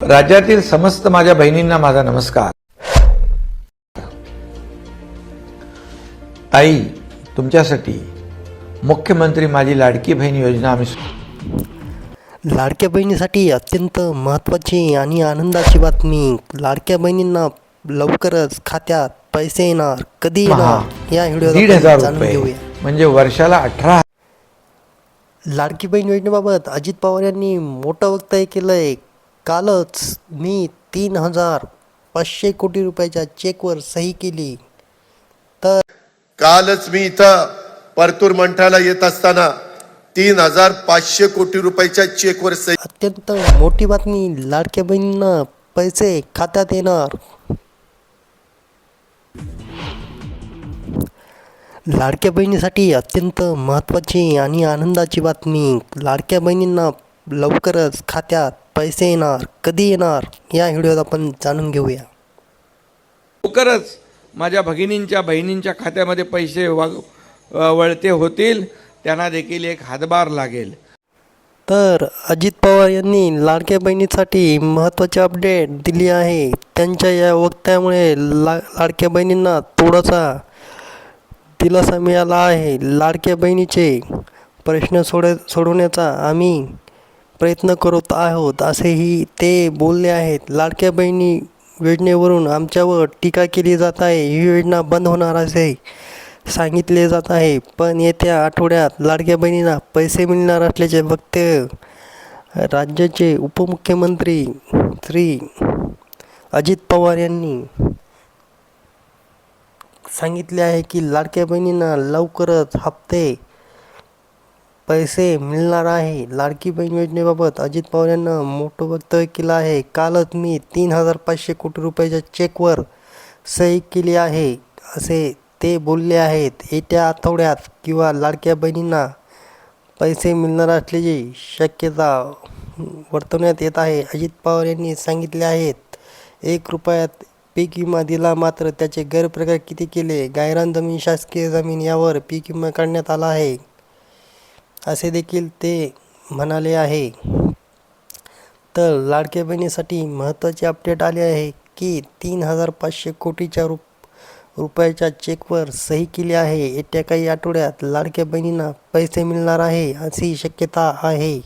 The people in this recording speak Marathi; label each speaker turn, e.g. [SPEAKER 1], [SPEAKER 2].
[SPEAKER 1] राज्यातील समस्त माझ्या बहिणींना माझा नमस्कार. ताई तुमच्यासाठी मुख्यमंत्री माझी लाडकी बहीण योजना आम्ही
[SPEAKER 2] लाडक्या बहिणीसाठी अत्यंत महत्त्वाची आणि आनंदाची बातमी. लाडक्या बहिणींना लवकरच खात्यात पैसे येणार कधी येणार या व्हिडिओ
[SPEAKER 1] दीड हजार
[SPEAKER 2] जाणून घेऊया.
[SPEAKER 1] म्हणजे वर्षाला अठरा
[SPEAKER 2] लाडकी बहीण योजनेबाबत अजित पवार यांनी मोठं वक्तव्य केलंय. कालच मी तीन हजार पाचशे कोटी रुपयाच्या चेकवर सही केली. तर
[SPEAKER 3] कालच मी इथं परतूर मंठाला येत असताना तीन हजार पाचशे कोटी रुपयाच्या चेकवर सही
[SPEAKER 2] अत्यंत मोठी बातमी. लाडक्या बहिणींना पैसे खात्यात येणार. लाडक्या बहिणीसाठी अत्यंत महत्त्वाची आणि आनंदाची बातमी. लाडक्या बहिणींना लवकरच खात्यात पैसे येणार कधी येणार या व्हिडिओत आपण जाणून घेऊया.
[SPEAKER 1] लवकरच माझ्या भगिनींच्या बहिणींच्या खात्यामध्ये पैसे वाग वळते होतील त्यांना देखील एक हातभार लागेल.
[SPEAKER 2] तर अजित पवार यांनी लाडक्या बहिणीसाठी महत्त्वाची अपडेट दिली आहे. त्यांच्या या वक्तव्यामुळे ला लाडक्या बहिणींना थोडासा दिलासा मिळाला आहे. लाडक्या बहिणीचे प्रश्न सोड सोडवण्याचा आम्ही प्रयत्न करत आहोत असेही ते बोलले आहेत. लाडक्या बहिणी योजनेवरून आमच्यावर टीका केली जात आहे. ही योजना बंद होणार असे सांगितले जात आहे. पण येत्या आठवड्यात लाडक्या बहिणींना पैसे मिळणार असल्याचे वक्तव्य राज्याचे उपमुख्यमंत्री श्री अजित पवार यांनी सांगितले आहे की लाडक्या बहिणींना लवकरच हप्ते पैसे मिळणार आहे. लाडकी बहीण योजनेबाबत अजित पवार यांना मोठं वक्तव्य केलं आहे. कालच मी तीन हजार पाचशे कोटी रुपयाच्या चेकवर सही केली आहे असे ते बोलले आहेत. येत्या आठवड्यात किंवा लाडक्या बहिणींना पैसे मिळणार असल्याची शक्यता वर्तवण्यात येत आहे. अजित पवार यांनी सांगितले आहेत एक रुपयात पीक विमा दिला मात्र त्याचे गैरप्रकार किती केले? गायरान जमीन शासकीय जमीन यावर पीक विमा काढण्यात आला आहे. असे देखील ते म्हणाले आहे. तर लाडक्या बहिणीसाठी महत्त्वाचे अपडेट आले आहे की तीन हजार पाचशे कोटीच्या रुप रुपयाच्या चेकवर सही केली आहे. येत्या काही आठवड्यात लाडक्या बहिणींना पैसे मिळणार आहे अशी शक्यता आहे.